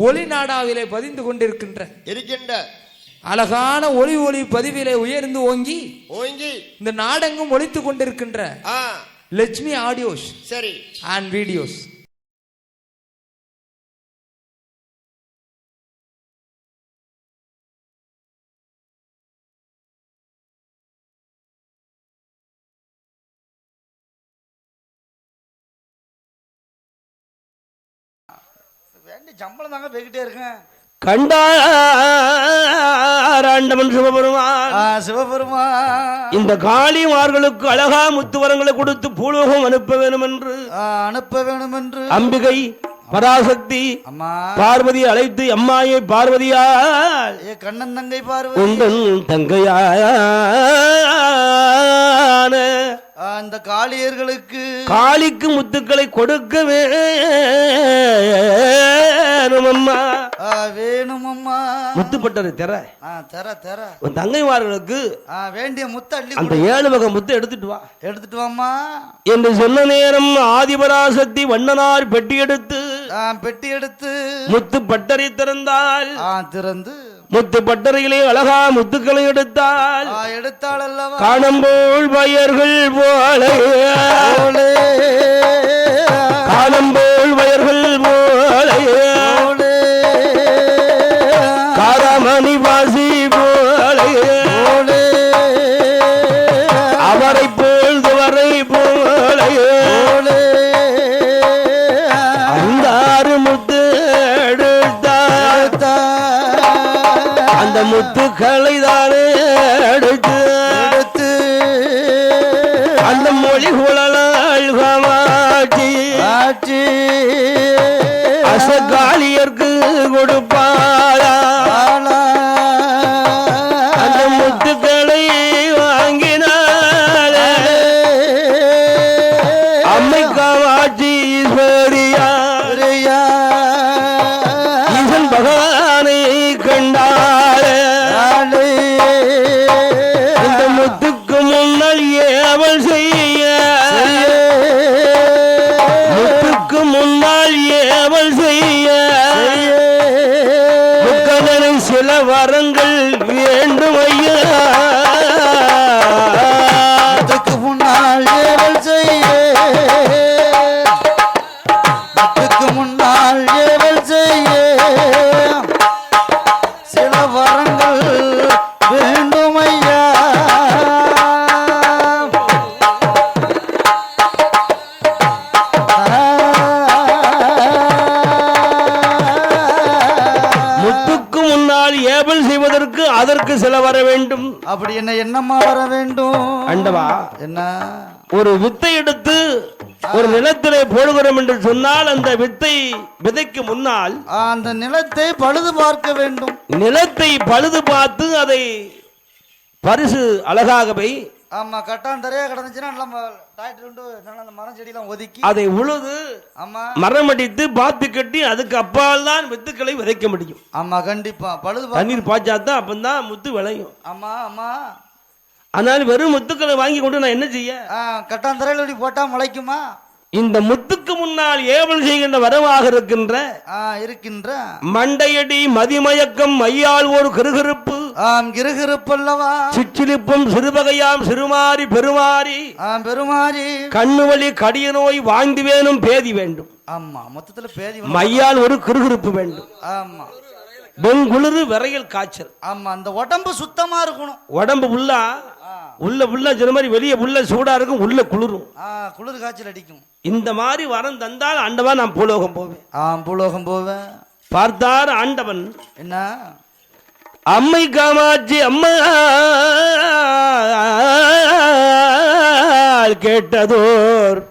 ஒளி நாடாவிலே பதிந்து கொண்டிருக்கின்ற இருக்கின்ற அழகான ஒளி ஒளி பதிவிலே உயர்ந்து ஓங்கி ஓங்கி இந்த நாடெங்கும் ஒழித்துக் கொண்டிருக்கின்ற லட்சுமி ஆடியோஸ் சரி. அண்ட் வீடியோஸ் சம்பளம் தாங்க போய்கிட்டே இருக்கேன் கண்டாண்டவன் சிவபெருமான். ஆ, சிவபெருமா இந்த காளிமார்களுக்கு அழகா முத்துவரங்களை கொடுத்து பூலோகம் அனுப்ப வேணும் என்று அனுப்ப வேணும் என்று அம்பிகை பராசக்தி அம்மா. பார்வதி அழைத்து அம்மாயை பார்வதியால் ஏ கண்ணன் தங்கை பார்வதி. உந்தன் தங்கையான. ஆ, இந்த காளியர்களுக்கு காளிக்கு முத்துக்களை கொடுக்க வேணும் அம்மா ஆ, வேணும் அம்மா முத்துப்பட்டது தெர. தர தர. உன் தங்கைமார்களுக்கு ஆ, வேண்டிய முத்த அள்ளி அந்த. ஏழு வகை முத்து எடுத்துட்டு வா. எடுத்துட்டு வாம்மா. என்று சொன்ன நேரம் ஆதிபராசக்தி வண்ணனார் பெட்டி எடுத்து ஆ, பெட்டி எடுத்து முத்து பட்டறை திறந்தால் ஆ, திறந்து முத்து பட்டறையிலே அழகா முத்துக்களை எடுத்தால் ஆ, எடுத்தாள் அல்லவா? காணம்போல் வயர்கள் போல. காணம்போல் அந்த முத்துக்களை தானே எடுத்து எடுத்து அந்த மொழி குழலாள் ஆட்சி ஆட்சி என்ன என்னம்மா வர வேண்டும்? அண்டவா என்ன? ஒரு வித்தை எடுத்து ஒரு நிலத்திலே போடுகிறோம் என்று சொன்னால் அந்த வித்தை விதைக்கு முன்னால் அந்த நிலத்தை பழுது பார்க்க வேண்டும். நிலத்தை பழுது பார்த்து அதை பரிசு அழகாகவே ஆமா கட்டான் தரையா கிடந்துச்சுன்னா நல்லா டாக்டர் உண்டு நல்லா அந்த மரம் செடியெல்லாம் ஒதுக்கி அதை உழுது ஆமா. மரமடித்து பாத்து கட்டி அதுக்கு அப்பால் தான் வித்துக்களை விதைக்க முடியும். ஆமா கண்டிப்பா. பழுது தண்ணீர் பாய்ச்சாதான் அப்பந்தான் முத்து விளையும். ஆமா ஆமா. ஆனால் வெறும் முத்துக்களை வாங்கி கொண்டு நான் என்ன செய்ய? ஆ, கட்டான் தரையில் இப்படி போட்டா முளைக்குமா? இந்த முத்துக்கு முன்னால் ஏவல் செய்கின்ற வரவாக இருக்கின்ற இருக்கின்ற மண்டையடி மதிமயக்கம் மையால் ஒரு கிருகிருப்பு ஆம் கிருகிருப்பல்லவா சிச்சிலிப்பும் சிறுவகையாம் சிறுமாறி பெருமாறி ஆ பெருமாறி. கண்ணு வலி கடிய நோய் வாந்தி வேணும் பேதி வேண்டும். ஆமா மொத்தத்துல பேதி மையால் ஒரு கிருகிருப்பு வேண்டும். ஆமா. வெங்குளிரு விரையல் காய்ச்சல். ஆமா அந்த உடம்பு சுத்தமா இருக்கணும். உடம்பு உள்ளா உள்ள உள்ள சொன்ன மாதிரி வெளியே உள்ள சூடா இருக்கும் உள்ள குளிரும். ஆ குளிர் காய்ச்சல் அடிக்கும். இந்த மாதிரி வரம் தந்தால் ஆண்டவா நான் பூலோகம் போவேன். ஆம் பூலோகம் போவேன். பார்த்தார் ஆண்டவன். என்ன? அம்மை காமாட்சி அம்மா கேட்டதோர்.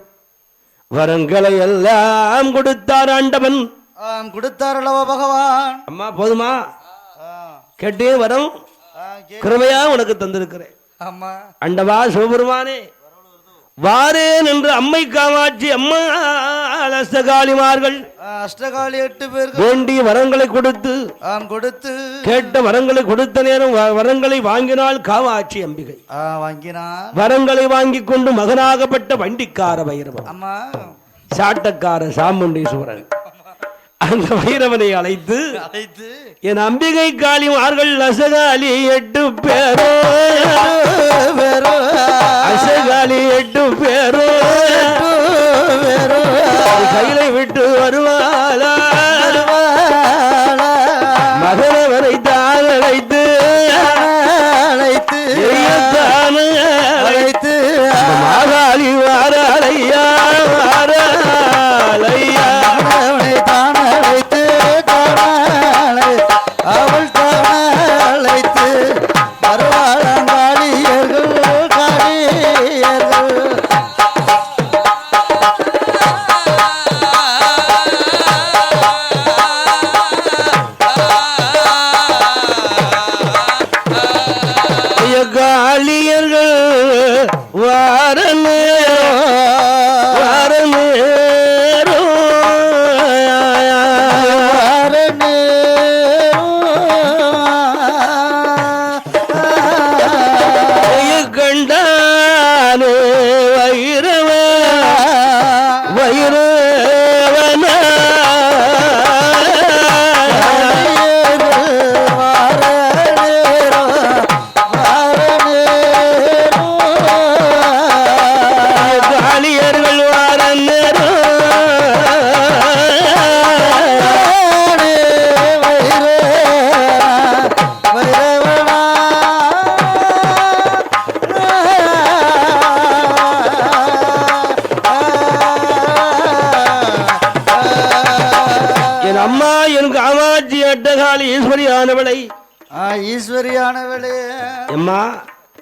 வரங்களை எல்லாம் கொடுத்தார் ஆண்டவன். ஆம் கொடுத்தாரல்லவா பகவான். அம்மா போதுமா? ஆ, கேட்டே வரம். ஆ, கிருமையா உனக்கு தந்திருக்கிறேன். அண்டவா சிவபெருமானே. வாரேன் என்று அம்மை காமாட்சி அம்மா அலசகாலிமார்கள் ஆ, அஷ்டகாளி எட்டு பேருக்கு வேண்டிய வரங்களை கொடுத்து கொடுத்து. கேட்ட வரங்களை கொடுத்த நேரம் வரங்களை வாங்கினாள் காமாட்சி அம்பிகை. ஆ வாங்கினான் வரங்களை வாங்கி கொண்டு மகனாகப்பட்ட வண்டிக்கார பைரவன். அம்மா. சாட்டக்கார சாமுண்டீஸ்வரன். அந்த பைரவனை அழைத்து அழைத்து என் அம்பிகை காளிமார்கள் அசகாலி எட்டு பேரோ. அசகாலி எட்டு பேரோ.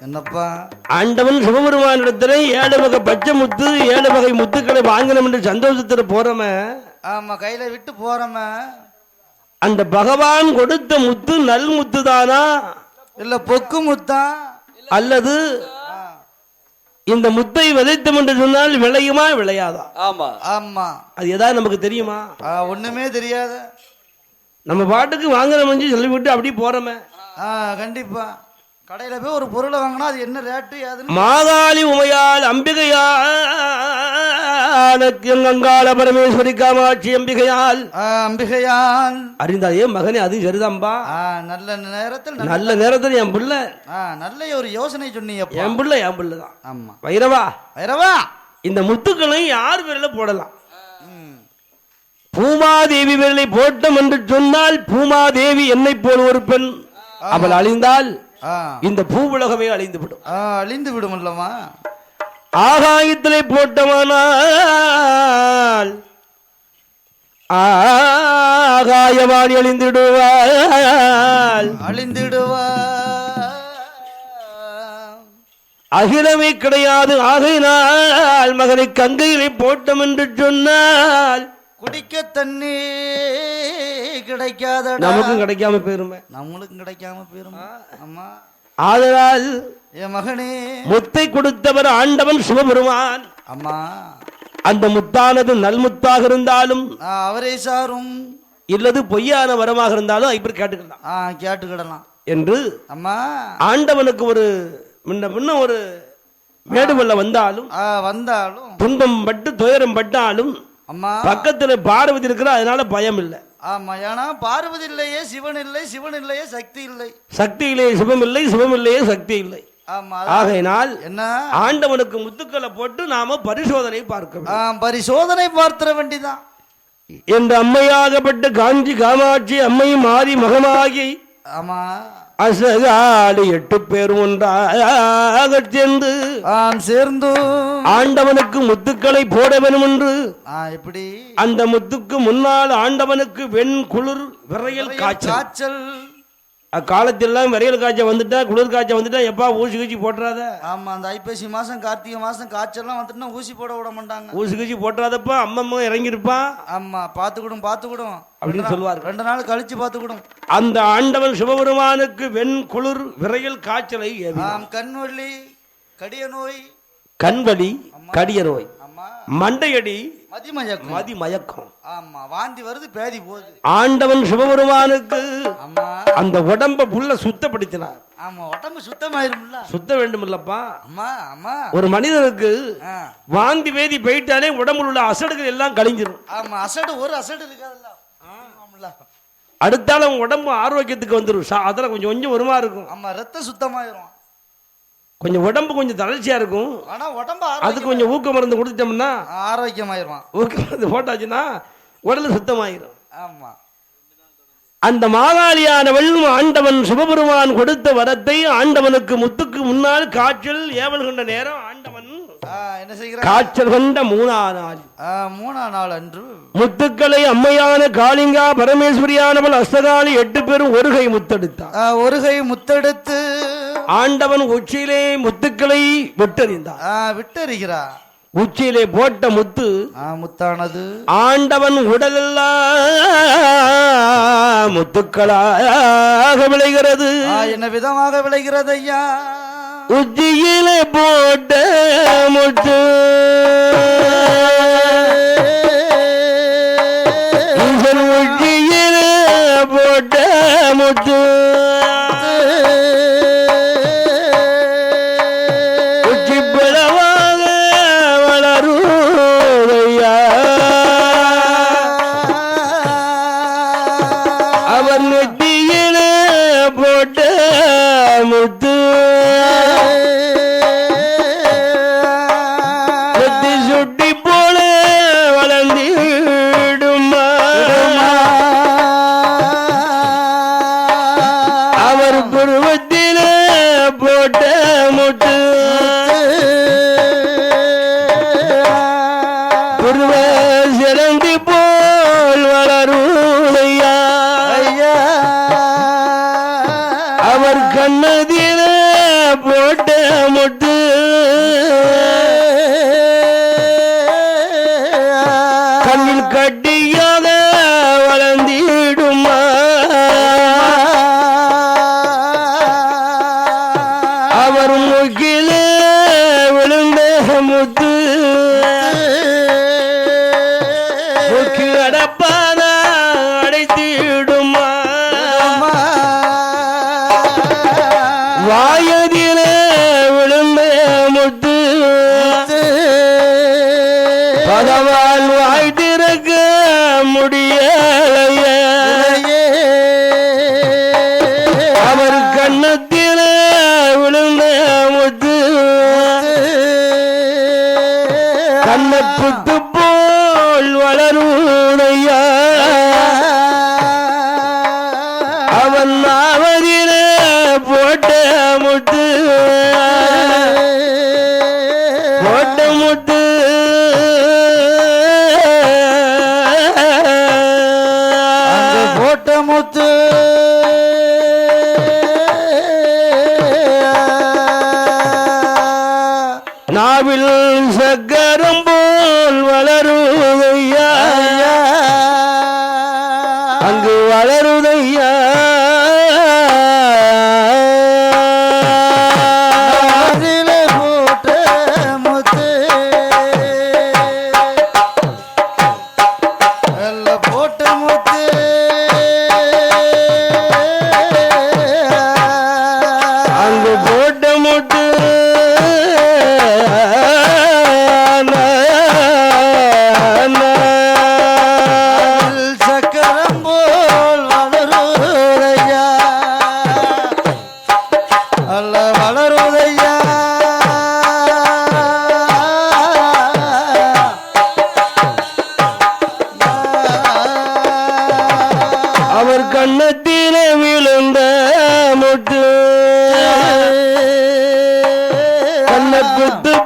என்னப்பா? ஆண்டவன் சிவபெருமானிடத்திலே ஏழு வகை பச்சை முத்து ஏழு வகை முத்துக்களை வாங்கணும் என்று சந்தோஷத்துல போறம. ஆமா கையில விட்டு போறோமே. அந்த பகவான் கொடுத்த முத்து நல் முத்து தானா இல்ல பொக்கு முத்தான் அல்லது இந்த முத்தை விதைத்தோம் என்று சொன்னால் விளையுமா விளையாதா? ஆமா. ஆமா. அது ஏதாவது நமக்கு தெரியுமா? ஆ, ஒண்ணுமே தெரியாத. நம்ம பாட்டுக்கு வாங்கணும் சொல்லிவிட்டு அப்படியே போறோமே. ஆ கண்டிப்பா. கடையில போய் ஒரு பொருளை வாங்கினா அது என்ன ரேட்டு ஏதுன்னு மாகாளி உமையால் அம்பிகையால் கங்காள பரமேஸ்வரி காமாட்சி அம்பிகையால். அம்பிகையால். அறிந்தாயே மகனே அது சரிதான்பா நல்ல நேரத்தில் நல்ல- நேரத்தில் என் பிள்ளை. நல்ல ஒரு யோசனை சொன்னீங்கப்பா. என் பிள்ளை என் பிள்ளை தான். ஆமா. வைரவா. வைரவா? இந்த முத்துக்களை யார் பேர்ல போடலாம். பூமாதேவி பேரிலை போட்டோம் என்று சொன்னால் பூமாதேவி என்னை போல் ஒரு பெண். அவள் அழிந்தால் இந்த பூவுலகமே அழிந்து விடும் அழிந்து விடும் அல்லவா ஆகாயத்திலே போட்டமானால் ஆகாயவாணி அழிந்திடுவாள் அழிந்திடுவா அகிலமே கிடையாது. ஆகையினால் மகனை கங்கையிலே போட்டோம் என்று சொன்னால் குடிக்க தண்ணி கிடைக்காதடா. நமக்கும் கிடைக்காம போயிருமே. நம்மளுக்கும் கிடைக்காம போயிரும். ஆமா ஆதலால் என் மகனே. முத்தை கொடுத்தவர் ஆண்டவன் சிவபெருமான். அம்மா. அந்த முத்தானது நல்முத்தாக இருந்தாலும் அவரை சாரும். இல்லது பொய்யான வரமாக இருந்தாலும் இப்படி கேட்டுக்கலாம் ஆ கேட்டுக்கிடலாம். என்று அம்மா. ஆண்டவனுக்கு ஒரு முன்ன முன்ன ஒரு மேடுவல்ல வந்தாலும் வந்தாலும் துன்பம் பட்டு துயரம் பட்டாலும் அம்மா. பக்கத்துல பார்வதி இருக்கிற அதனால பயம் இல்லை. ஆமா ஏன்னா பார்வதி இல்லையே சிவன் இல்லை சிவன் இல்லையே சக்தி இல்லை. சக்தியிலே சிவம் இல்லை சிவம் இல்லையே சக்தி இல்லை. ஆகையினால் என்ன? ஆண்டவனுக்கு முத்துக்களை போட்டு நாம பரிசோதனை பார்க்க பரிசோதனை பார்த்திட வேண்டிதான். என்ற அம்மையாகப்பட்ட காஞ்சி காமாட்சி அம்மை மாறி மகமாகி ஆமா. அசகாடு எட்டு பேர் ஒன்றாக சேர்ந்து ஆம் சேர்ந்து. ஆண்டவனுக்கு முத்துக்களை போட வேண்டும் என்று. எப்படி? அந்த முத்துக்கு முன்னால் ஆண்டவனுக்கு வெண் குளிர் விரையல் காய்ச்சல். காய்ச்சல் அக்காலத்திலாம் விரையல் காய்ச்சல் வந்துட்டா குளிர் காய்ச்சல் வந்துட்டா எப்பா ஊசி கீச்சி போட்டுறாத? ஆமா அந்த ஐப்பசி மாசம் கார்த்திகை மாசம் காய்ச்சல்லாம் வந்துட்டுனா ஊசி போட விட மாட்டாங்க. ஊசி கீச்சி போட்டுறாதப்பா அம்மம்மா இறங்கியிருப்பான் ஆமா பாத்துக்கிடும் பாத்துக்கிடும். அப்படின்னு சொல்லுவார்கள் ரெண்டு நாள் கழிச்சு பாத்துக்கிடும். அந்த ஆண்டவன் சிவபெருமானுக்கு வெண் குளிர் விரையல் காய்ச்சலை கண்வள்ளி கடிய நோய். கண்வலி கடிய நோய். மண்டையடி மதிமயக்கம். மதி மயக்கம் ஆமா வாந்தி வருது பேதி போகுது. ஆண்டவன் சிவபெருமானுக்கு ஆமா. அந்த உடம்ப புள்ள சுத்தப்படுத்தினார். ஆமா உடம்பு சுத்தமாயிரும்ல. சுத்த வேண்டும் இல்லப்பா அம்மா அம்மா ஒரு மனிதனுக்கு வாந்தி வேதி போயிட்டாலே உடம்புல உள்ள அசடுகள் எல்லாம் கழிஞ்சிரும். ஆமா அசடு ஒரு அசடு இருக்காதுல்ல. அடுத்தால உடம்பு ஆரோக்கியத்துக்கு வந்துடும் அதெல்லாம் கொஞ்சம் கொஞ்சம் வருமா இருக்கும். ஆமா ரத்தம் சுத்தமாயிரும். கொஞ்சம் உடம்பு கொஞ்சம் தளர்ச்சியா இருக்கும். ஆனா உடம்பு அதுக்கு கொஞ்சம் ஊக்க மருந்து கொடுத்துட்டோம்னா ஆரோக்கியமாயிருவான் ஊக்க மருந்து போட்டாச்சுன்னா உடல் சுத்தமாயிரும். ஆமா. அந்த மாகாளியானவள் ஆண்டவன் சிவபெருமான் கொடுத்த வரத்தை ஆண்டவனுக்கு முத்துக்கு முன்னால் காய்ச்சல் ஏவல் கொண்ட நேரம் என்ன செய்கிறான் காய்ச்சல் கொண்ட மூணா நாள். மூணாம் நாள் அன்று முத்துக்களை அம்மையான காளிங்கா பரமேஸ்வரியானவள் அஸ்தகாலி எட்டு பேரும் ஒரு கை முத்தெடுத்தார் ஆ, ஒரு கை முத்தெடுத்து ஆண்டவன் உச்சியிலே முத்துக்களை விட்டறிந்தார் ஆ, விட்டறிகிறா உச்சியிலே போட்ட முத்து முத்தானது. ஆண்டவன் உடலெல்லாம் முத்துக்களாக விளைகிறது. என்ன விதமாக விளைகிறது ஐயா? உச்சியிலே போட்ட முத்து. கடப்பா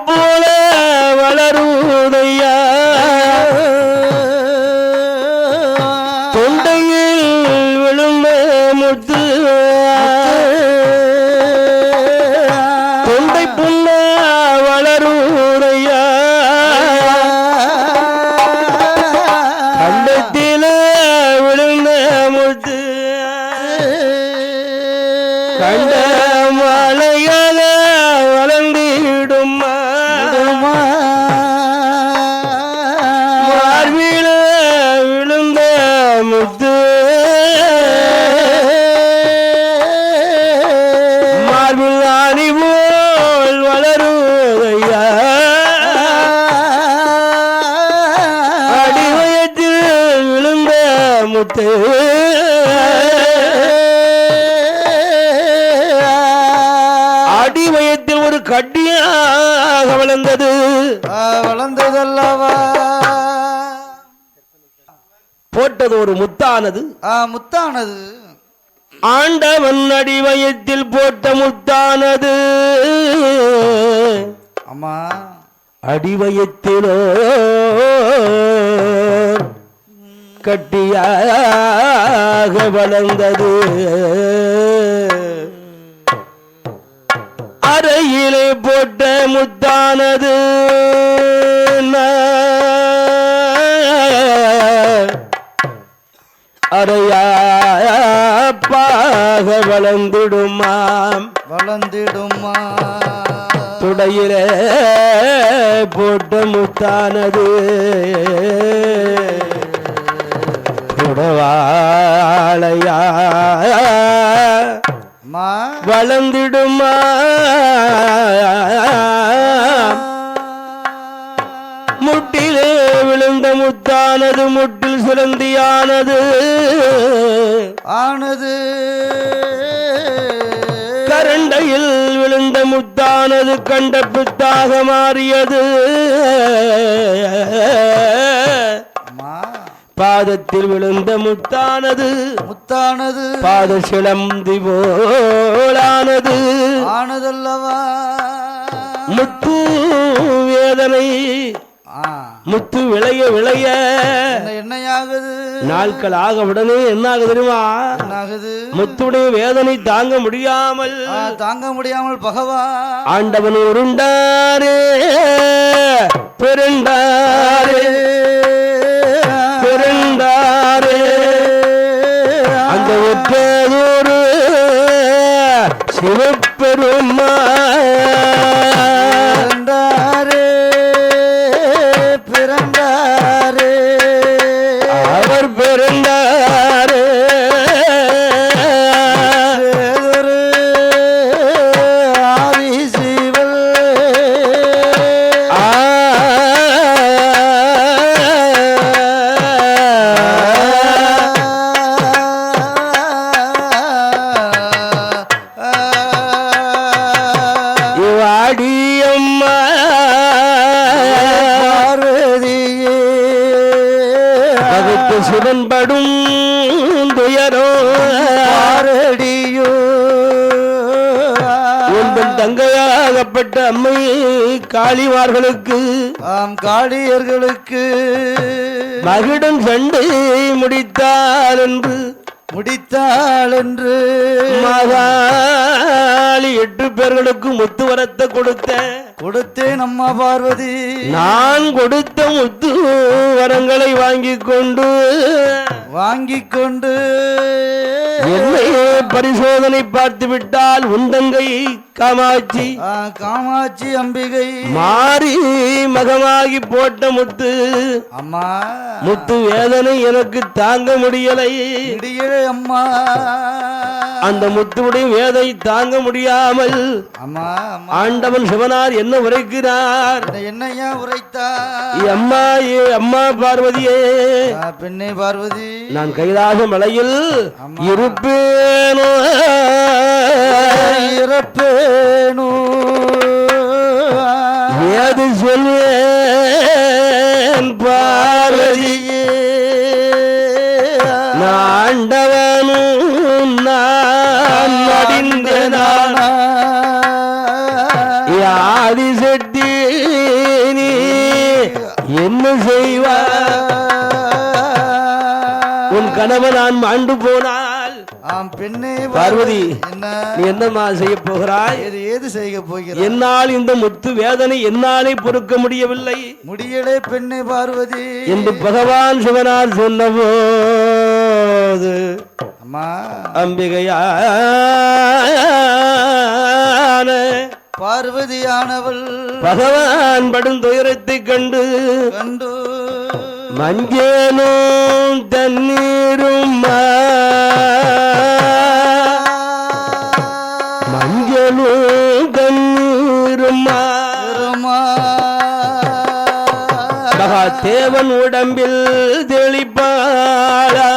போல வளருதையா? ஒரு முத்தானது. முத்தானது. ஆண்டவன் அடிவயத்தில் போட்ட முத்தானது. அம்மா. அடிவயத்திலோ கட்டியாக வளர்ந்தது. அறையிலே போட்ட முத்தானது. அறையாப்பாக வளர்ந்திடுமாம் வளர்ந்திடுமா? துடையிலே போட்ட முத்தானது. துடவாளையா? அம்மா வளர்ந்திடுமா? விழுந்த முத்தானது முட்டில் சுரந்தியானது ஆனது. கரண்டையில் விழுந்த முத்தானது கண்ட பித்தாக மாறியது. பாதத்தில் விழுந்த முத்தானது. முத்தானது. பாத சிலம்பி போலானது. ஆனதல்லவா. முத்து வேதனை முத்து விளைய விளைய என்ன என்னையாகுது? நாட்கள் ஆக உடனே என்ன ஆகுது தெரியுமா முத்துடைய வேதனை தாங்க முடியாமல் தாங்க முடியாமல் பகவான் ஆண்டவன் உருண்டாரே பெருண்டாரே பெருண்டாரே அந்த ஒற்றதொரு சிவபெருமா காளிமார்களுக்கு ஆம் காளியர்களுக்கு மகிடம் சண்டை முடித்தார் என்று முடித்தாள் என்று மகாளி எட்டு பேர்களுக்கு முத்து வரத்தை கொடுத்த. கொடுத்தேன் அம்மா பார்வதி. நான் கொடுத்த முத்து வரங்களை வாங்கி கொண்டு வாங்கிக் கொண்டு. என்னை பரிசோதனை பார்த்து விட்டால் உந்தங்கை காமாட்சி. காமாட்சி அம்பிகை. மாறி மகமாகி போட்ட முத்து. அம்மா. முத்து வேதனை எனக்கு தாங்க முடியலை. இடியலே அம்மா. அந்த முத்துவுடைய வேதை தாங்க முடியாமல் ஆண்டவன் சிவனார் என்ன உரைக்கிறார்? என்னையா உரைத்தா ஏ அம்மா ஏ அம்மா பார்வதியே. பெண்ணே பார்வதி. நான் கைலாச மலையில் இருப்பேனோ. இறப்பேனோ ஏது சொல்வேன் பார்வதியே? ஆண்டவனும் நான் மடிந்த நான்? ஆதி செட்டி நீ என்ன செய்வார் உன் கணவன் நான் மாண்டு போனால் ஆம் பெண்ணே பார்வதி என்ன? நீ என்னம்மா செய்ய போகிறாய்? ஏது செய்ய போகிறாய்? என்னால் இந்த முத்து வேதனை என்னாலே பொறுக்க முடியவில்லை. முடியலே பெண்ணே பார்வதி. என்று பகவான் சிவனார் சொன்னபோது அம்மா. அம்பிகையான பார்வதியானவள். பகவான் படும் துயரத்தைக் கண்டு கண்டு மஞ்சளும் தண்ணீரும் மஞ்சளும் தண்ணீரும் மகா தேவன் உடம்பில் தெளிப்பாளா.